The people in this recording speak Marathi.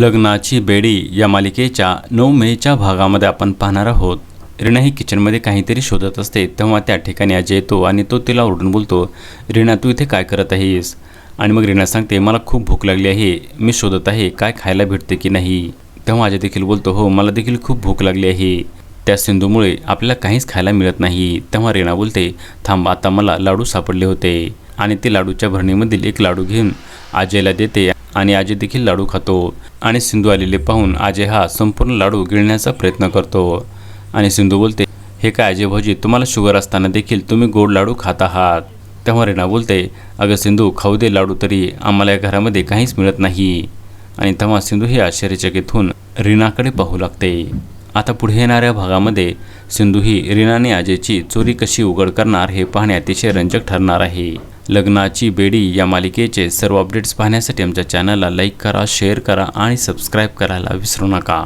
लग्नाची बेडी या मालिकेच्या नऊ मेच्या भागामध्ये आपण पाहणार आहोत. रीणा ही किचनमध्ये काहीतरी शोधत असते तेव्हा त्या ठिकाणी अजय येतो आणि तो तिला ओरडून बोलतो रीणा तू इथे काय करत आहेस? आणि मग रीणा सांगते मला खूप भूक लागली आहे मी शोधत आहे काय खायला भेटते की नाही? तेव्हा अजय देखील बोलतो हो मला देखील खूप भूक लागली आहे. त्या सिंधूमुळे आपल्याला काहीच खायला मिळत नाही तेव्हा रीणा बोलते थांब आता मला लाडू सापडले होते. आणि ते लाडूच्या भरणीमधील एक लाडू घेऊन अजयला देते. आणि आजी देखील लाडू खातो आणि सिंधू आलेले पाहून आजे हा संपूर्ण लाडू गिळण्याचा प्रयत्न करतो. आणि सिंधू बोलते हे काय अजय भाऊजी तुम्हाला शुगर असताना देखील तुम्ही गोड लाडू खात आहात. तेव्हा रीना बोलते अगं सिंधू खाऊ दे लाडू तरी आम्हाला या घरामध्ये काहीच मिळत नाही. आणि तेव्हा सिंधू ही आश्चर्यचकित होऊन रीनाकडे पाहू लागते. आता पुढे येणाऱ्या भागामध्ये सिंधू ही रीनाने आजेची चोरी कशी उघड करणार हे पाहणे अतिशय रंजक ठरणार आहे. लग्नाची बेडी या मालिकेचे सर्व अपडेट्स पाहण्यासाठी आमच्या चॅनलला लाईक करा शेअर करा आणि सबस्क्राईब करायला विसरू नका.